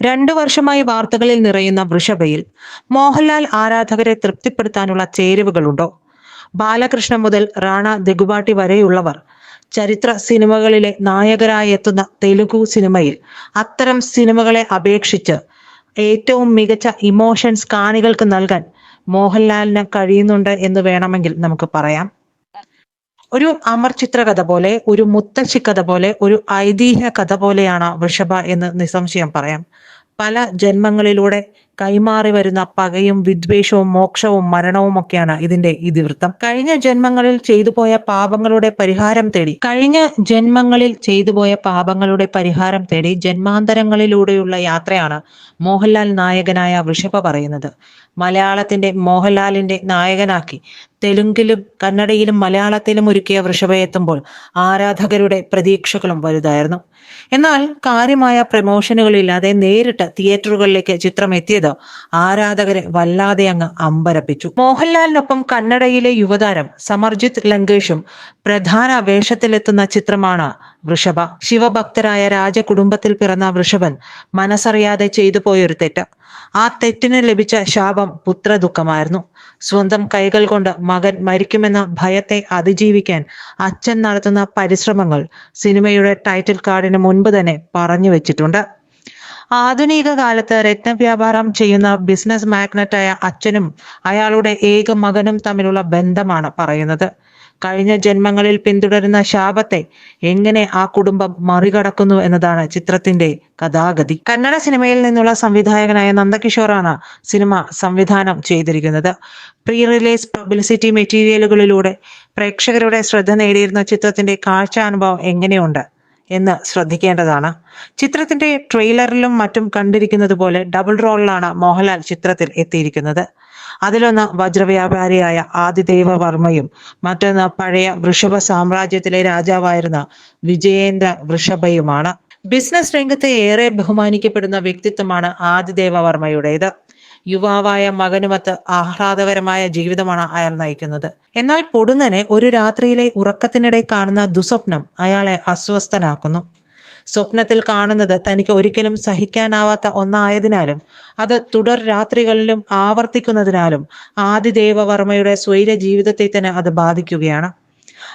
രണ്ടു വർഷമായി വാർത്തകളിൽ നിറയുന്ന വൃഷഭയിൽ മോഹൻലാൽ ആരാധകരെ തൃപ്തിപ്പെടുത്താനുള്ള ചേരുവകളുണ്ടോ? ബാലകൃഷ്ണ മുതൽ റാണ ദഗുബാട്ടി വരെയുള്ളവർ ചരിത്ര സിനിമകളിലെ നായകരായി എത്തുന്ന തെലുഗു സിനിമയിൽ അത്തരം സിനിമകളെ അപേക്ഷിച്ച് ഏറ്റവും മികച്ച ഇമോഷൻസ് കാണികൾക്ക് നൽകാൻ മോഹൻലാലിന് കഴിയുന്നുണ്ട് എന്ന് വേണമെങ്കിൽ നമുക്ക് പറയാം. ഒരു അമർ ചിത്രകഥ പോലെ ഒരു മുത്തശ്ശി കഥ പോലെ ഒരു ഐതിഹ്യ കഥ പോലെയാണ് വൃഷഭ എന്ന് നിസ്സംശയം പറയാം. പല ജന്മങ്ങളിലൂടെ കൈമാറി വരുന്ന പകയും വിദ്വേഷവും മോക്ഷവും മരണവും ഒക്കെയാണ് ഇതിന്റെ ഇതിവൃത്തം. കഴിഞ്ഞ ജന്മങ്ങളിൽ ചെയ്തു പോയ പാപങ്ങളുടെ പരിഹാരം തേടി കഴിഞ്ഞ ജന്മങ്ങളിൽ ചെയ്തു പോയ പാപങ്ങളുടെ പരിഹാരം തേടി ജന്മാന്തരങ്ങളിലൂടെയുള്ള യാത്രയാണ് മോഹൻലാൽ നായകനായ വൃഷഭ പറയുന്നത്. മലയാളത്തിന്റെ മോഹൻലാലിന്റെ നായകനാക്കി തെലുങ്കിലും കന്നഡയിലും മലയാളത്തിലും ഒരുക്കിയ വൃഷഭ എത്തുമ്പോൾ ആരാധകരുടെ പ്രതീക്ഷകളും വലുതായിരുന്നു. എന്നാൽ കാര്യമായ പ്രമോഷനുകളില്ലാതെ നേരിട്ട് തിയേറ്ററുകളിലേക്ക് ചിത്രം എത്തിയത് ആരാധകരെ വല്ലാതെ അങ്ങ് അമ്പരപ്പിച്ചു. മോഹൻലാലിനൊപ്പം കന്നഡയിലെ യുവതാരം സമർജിത് ലങ്കേഷും പ്രധാന വേഷത്തിലെത്തുന്ന ചിത്രമാണ് വൃഷഭ. ശിവഭക്തരായ രാജകുടുംബത്തിൽ പിറന്ന വൃഷഭൻ മനസ്സറിയാതെ ചെയ്തു പോയൊരു തെറ്റ്. ആ തെറ്റിന് ലഭിച്ച ശാപം പുത്രദുഃഖമായിരുന്നു. സ്വന്തം കൈകൾ കൊണ്ട് മകൻ മരിക്കുമെന്ന ഭയത്തെ അതിജീവിക്കാൻ അച്ഛൻ നടത്തുന്ന പരിശ്രമങ്ങൾ സിനിമയുടെ ടൈറ്റിൽ കാർഡിന് മുൻപ് തന്നെ പറഞ്ഞു വെച്ചിട്ടുണ്ട്. ആധുനിക കാലത്ത് രത്നവ്യാപാരം ചെയ്യുന്ന ബിസിനസ് മാഗ്നറ്റായ അച്ഛനും അയാളുടെ ഏക മകനും തമ്മിലുള്ള ബന്ധമാണ് പറയുന്നത്. കഴിഞ്ഞ ജന്മങ്ങളിൽ പിന്തുടരുന്ന ശാപത്തെ എങ്ങനെ ആ കുടുംബം മറികടക്കുന്നു എന്നതാണ് ചിത്രത്തിന്റെ കഥാഗതി. കന്നഡ സിനിമയിൽ നിന്നുള്ള സംവിധായകനായ നന്ദകിഷോറാണ് സിനിമ സംവിധാനം ചെയ്തിരിക്കുന്നത്. പ്രീ റിലീസ് പബ്ലിസിറ്റി മെറ്റീരിയലുകളിലൂടെ പ്രേക്ഷകരുടെ ശ്രദ്ധ നേടിയിരുന്ന ചിത്രത്തിന്റെ കാഴ്ച അനുഭവം എങ്ങനെയുണ്ട്? എന്ന് ശ്രദ്ധിക്കേണ്ടതാണ്. ചിത്രത്തിന്റെ ട്രെയിലറിലും മറ്റും കണ്ടിരിക്കുന്നത് പോലെ ഡബിൾ റോളിലാണ് മോഹൻലാൽ ചിത്രത്തിൽ എത്തിയിരിക്കുന്നത്. അതിലൊന്ന് വജ്രവ്യാപാരിയായ ആദിദേവ വർമ്മയും മറ്റൊന്ന് പഴയ വൃഷഭ സാമ്രാജ്യത്തിലെ രാജാവായിരുന്ന വിജയേന്ദ്ര വൃഷഭയുമാണ്. ബിസിനസ് രംഗത്തെ ഏറെ ബഹുമാനിക്കപ്പെടുന്ന വ്യക്തിത്വമാണ് ആദിദേവ വർമ്മയുടേത്. യുവാവായ മകനുമൊത്ത് ആഹ്ലാദകരമായ ജീവിതമാണ് അയാൾ നയിക്കുന്നത്. എന്നാൽ പൊടുന്നനെ ഒരു രാത്രിയിലെ ഉറക്കത്തിനിടെ കാണുന്ന ദുസ്വപ്നം അയാളെ അസ്വസ്ഥനാക്കുന്നു. സ്വപ്നത്തിൽ കാണുന്നത് തനിക്ക് ഒരിക്കലും സഹിക്കാനാവാത്ത ഒന്നായതിനാലും അത് തുടർ രാത്രികളിലും ആവർത്തിക്കുന്നതിനാലും ആദിദേവവർമ്മയുടെ സ്വൈര ജീവിതത്തെ തന്നെ അത് ബാധിക്കുകയാണ്.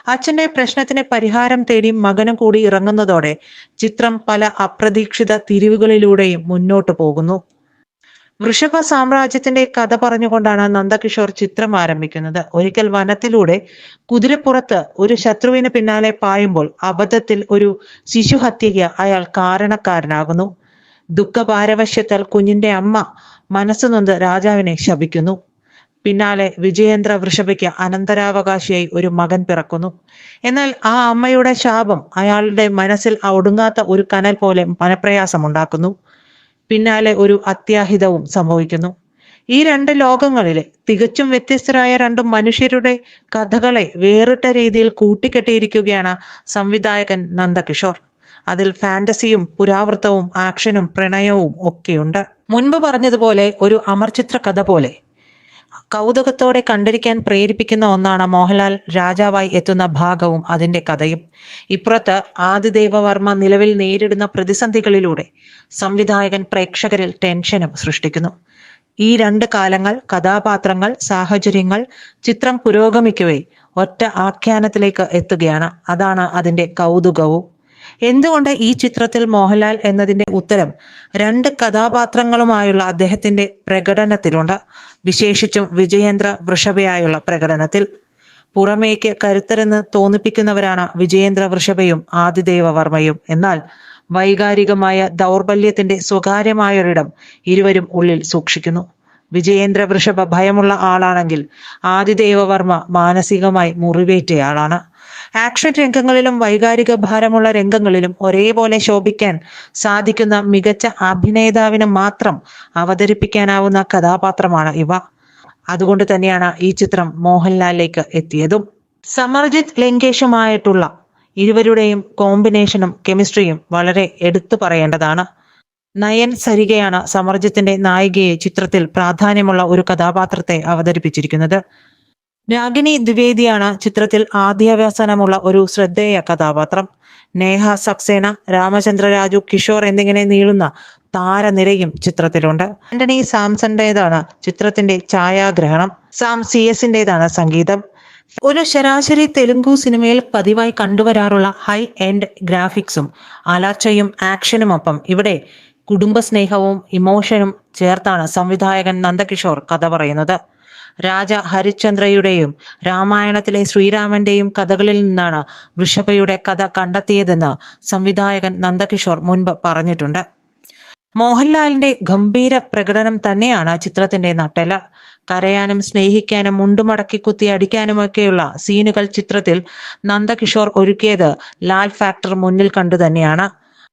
അച്ഛന്റെ പ്രശ്നത്തിന് പരിഹാരം തേടി മകനും കൂടി ഇറങ്ങുന്നതോടെ ചിത്രം പല അപ്രതീക്ഷിത തിരിവുകളിലൂടെയും മുന്നോട്ടു പോകുന്നു. വൃഷഭ സാമ്രാജ്യത്തിന്റെ കഥ പറഞ്ഞുകൊണ്ടാണ് നന്ദകിഷോർ ചിത്രം ആരംഭിക്കുന്നത്. ഒരിക്കൽ വനത്തിലൂടെ കുതിരപ്പുറത്ത് ഒരു ശത്രുവിന് പിന്നാലെ പായുമ്പോൾ അബദ്ധത്തിൽ ഒരു ശിശുഹത്യയ്ക്ക് അയാൾ കാരണക്കാരനാകുന്നു. ദുഃഖപാരവശ്യത്താൽ കുഞ്ഞിന്റെ അമ്മ മനസ്സു നൊന്ത് രാജാവിനെ ശപിക്കുന്നു. പിന്നാലെ വിജയേന്ദ്ര വൃഷഭയ്ക്ക് അനന്തരാവകാശിയായി ഒരു മകൻ പിറക്കുന്നു. എന്നാൽ ആ അമ്മയുടെ ശാപം അയാളുടെ മനസ്സിൽ ഒടുങ്ങാത്ത ഒരു കനൽ പോലെ മനപ്രയാസമുണ്ടാക്കുന്നു. പിന്നാലെ ഒരു അത്യാഹിതവും സംഭവിക്കുന്നു. ഈ രണ്ട് ലോകങ്ങളിലെ തികച്ചും വ്യത്യസ്തരായ രണ്ട് മനുഷ്യരുടെ കഥകളെ വേറിട്ട രീതിയിൽ കൂട്ടിക്കെട്ടിയിരിക്കുകയാണ് സംവിധായകൻ നന്ദകിഷോർ. അതിൽ ഫാന്റസിയും പുരാവൃത്തവും ആക്ഷനും പ്രണയവും ഒക്കെയുണ്ട്. മുൻപ് പറഞ്ഞതുപോലെ ഒരു അമർചിത്ര കഥ പോലെ കൗതുകത്തോടെ കണ്ടിരിക്കാൻ പ്രേരിപ്പിക്കുന്ന ഒന്നാണ് മോഹൻലാൽ രാജാവായി എത്തുന്ന ഭാഗവും അതിന്റെ കഥയും. ഇപ്പുറത്ത് ആദിദേവവർമ്മ നിലവിൽ നേരിടുന്ന പ്രതിസന്ധികളിലൂടെ സംവിധായകൻ പ്രേക്ഷകരിൽ ടെൻഷനും സൃഷ്ടിക്കുന്നു. ഈ രണ്ട് കാലങ്ങൾ കഥാപാത്രങ്ങൾ സാഹചര്യങ്ങൾ ചിത്രം പുരോഗമിക്കവേ ഒറ്റ ആഖ്യാനത്തിലേക്ക് എത്തുകയാണ്. അതാണ് അതിന്റെ കൗതുകവും. എന്തുകൊണ്ട് ഈ ചിത്രത്തിൽ മോഹൻലാൽ എന്നതിന്റെ ഉത്തരം രണ്ട് കഥാപാത്രങ്ങളുമായുള്ള അദ്ദേഹത്തിന്റെ പ്രകടനത്തിലുണ്ട്. വിശേഷിച്ചും വിജയേന്ദ്ര വൃഷഭയായുള്ള പ്രകടനത്തിൽ. പുറമേക്ക് കരുത്തരെന്ന് തോന്നിപ്പിക്കുന്നവരാണ് വിജയേന്ദ്ര വൃഷഭയും ആദിദേവ വർമ്മയും. എന്നാൽ വൈകാരികമായ ദൗർബല്യത്തിന്റെ സ്വകാര്യമായൊരിടം ഇരുവരും ഉള്ളിൽ സൂക്ഷിക്കുന്നു. വിജയേന്ദ്ര വൃഷഭ ഭയമുള്ള ആളാണെങ്കിൽ ആദിദേവവർമ്മ മാനസികമായി മുറിവേറ്റയാളാണ്. ആക്ഷൻ രംഗങ്ങളിലും വൈകാരിക ഭാരമുള്ള രംഗങ്ങളിലും ഒരേപോലെ ശോഭിക്കാൻ സാധിക്കുന്ന മികച്ച അഭിനേതാവിന് മാത്രം അവതരിപ്പിക്കാനാവുന്ന കഥാപാത്രമാണ് ഇവ. അതുകൊണ്ട് തന്നെയാണ് ഈ ചിത്രം മോഹൻലാലിലേക്ക് എത്തിയതും. സമർജിത് ലങ്കേഷുമായിട്ടുള്ള ഇരുവരുടെയും കോമ്പിനേഷനും കെമിസ്ട്രിയും വളരെ എടുത്തു പറയേണ്ടതാണ്. നയൻ സരികയാണ് സമർജത്തിന്റെ നായികയെ ചിത്രത്തിൽ പ്രാധാന്യമുള്ള ഒരു കഥാപാത്രത്തെ അവതരിപ്പിച്ചിരിക്കുന്നത്. രാഗിണി ദ്വിവേദിയാണ് ചിത്രത്തിൽ ആദ്യാവസാനമുള്ള ഒരു ശ്രദ്ധേയ കഥാപാത്രം. നേഹ സക്സേന രാമചന്ദ്ര രാജു കിഷോർ എന്നിങ്ങനെ നീളുന്ന താരനിരയും ചിത്രത്തിലുണ്ട്. ആന്റണി സാംസന്റേതാണ് ചിത്രത്തിന്റെ ഛായാഗ്രഹണം. സാം സി എസിന്റെതാണ് സംഗീതം. ഒരു ശരാശരി തെലുങ്കു സിനിമയിൽ പതിവായി കണ്ടുവരാറുള്ള ഹൈ എൻഡ് ഗ്രാഫിക്സും അലർച്ചയും ആക്ഷനുമൊപ്പം ഇവിടെ കുടുംബസ്നേഹവും ഇമോഷനും ചേർത്താണ് സംവിധായകൻ നന്ദകിഷോർ കഥ പറയുന്നത്. രാജ ഹരിശ്ചന്ദ്രയുടെയും രാമായണത്തിലെ ശ്രീരാമന്റെയും കഥകളിൽ നിന്നാണ് വൃഷഭയുടെ കഥ കണ്ടെത്തിയതെന്ന് സംവിധായകൻ നന്ദകിഷോർ മുൻപ് പറഞ്ഞിട്ടുണ്ട്. മോഹൻലാലിന്റെ ഗംഭീര പ്രകടനം തന്നെയാണ് ചിത്രത്തിന്റെ നട്ടെൽ കരയാനും സ്നേഹിക്കാനും മുണ്ടുമടക്കി കുത്തി അടിക്കാനുമൊക്കെയുള്ള സീനുകൾ ചിത്രത്തിൽ നന്ദകിഷോർ ഒരുക്കിയത് ലാൽ ഫാക്ടർ മുന്നിൽ കണ്ടു തന്നെയാണ്.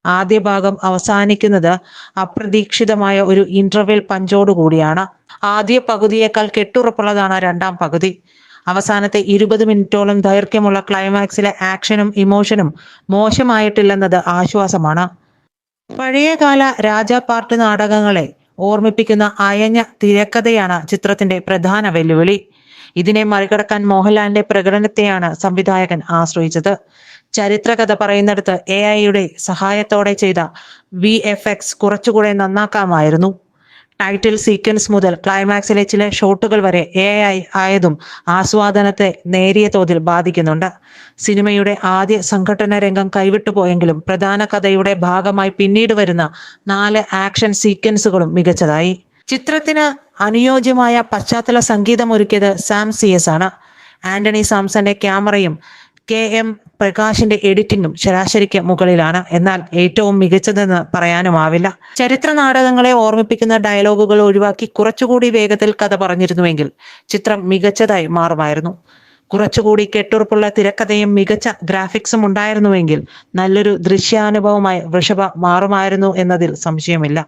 ആദ്യ ഭാഗം അവസാനിക്കുന്നത് അപ്രതീക്ഷിതമായ ഒരു ഇന്റർവെൽ പഞ്ചോടുകൂടിയാണ് ആദ്യ പകുതിയേക്കാൾ കെട്ടുറപ്പുള്ളതാണ് രണ്ടാം പകുതി. അവസാനത്തെ ഇരുപത് മിനിറ്റോളം ദൈർഘ്യമുള്ള ക്ലൈമാക്സിലെ ആക്ഷനും ഇമോഷനും മോശമായിട്ടില്ലെന്നത് ആശ്വാസമാണ്. പഴയകാല രാജാ പാർട്ടി നാടകങ്ങളെ ഓർമ്മിപ്പിക്കുന്ന അയഞ്ഞ തിരക്കഥയാണ് ചിത്രത്തിന്റെ പ്രധാന വെല്ലുവിളി. ഇതിനെ മറികടക്കാൻ മോഹൻലാലിന്റെ പ്രകടനത്തെയാണ് സംവിധായകൻ ആശ്രയിച്ചത്. ചരിത്രകഥ പറയുന്നിടത്ത് എ ഐയുടെ സഹായത്തോടെ ചെയ്ത വി എഫ് എക്സ് കുറച്ചുകൂടെ നന്നാക്കാമായിരുന്നു. ടൈറ്റിൽ സീക്വൻസ് മുതൽ ക്ലൈമാക്സിലെ ചില ഷോട്ടുകൾ വരെ എ ഐ ആയതും ആസ്വാദനത്തെ നേരിയ തോതിൽ ബാധിക്കുന്നുണ്ട്. സിനിമയുടെ ആദ്യ സംഘടന രംഗം കൈവിട്ടു പോയെങ്കിലും പ്രധാന കഥയുടെ ഭാഗമായി പിന്നീട് വരുന്ന നാല് ആക്ഷൻ സീക്വൻസുകളും മികച്ചതായി. ചിത്രത്തിന് അനുയോജ്യമായ പശ്ചാത്തല സംഗീതം ഒരുക്കിയത് സാം സി എസ് ആണ്. ആന്റണി സാംസന്റെ ക്യാമറയും കെ എം പ്രകാശിന്റെ എഡിറ്റിംഗും ശരാശരിക്ക് മുകളിലാണ്. എന്നാൽ ഏറ്റവും മികച്ചതെന്ന് പറയാനുമാവില്ല. ചരിത്ര നാടകങ്ങളെ ഓർമ്മിപ്പിക്കുന്ന ഡയലോഗുകൾ ഒഴിവാക്കി കുറച്ചുകൂടി വേഗത്തിൽ കഥ പറഞ്ഞിരുന്നുവെങ്കിൽ ചിത്രം മികച്ചതായി മാറുമായിരുന്നു. കുറച്ചുകൂടി കെട്ടുറപ്പുള്ള തിരക്കഥയും മികച്ച ഗ്രാഫിക്സും ഉണ്ടായിരുന്നുവെങ്കിൽ നല്ലൊരു ദൃശ്യാനുഭവമായി വൃഷഭ മാറുമായിരുന്നു എന്നതിൽ സംശയമില്ല.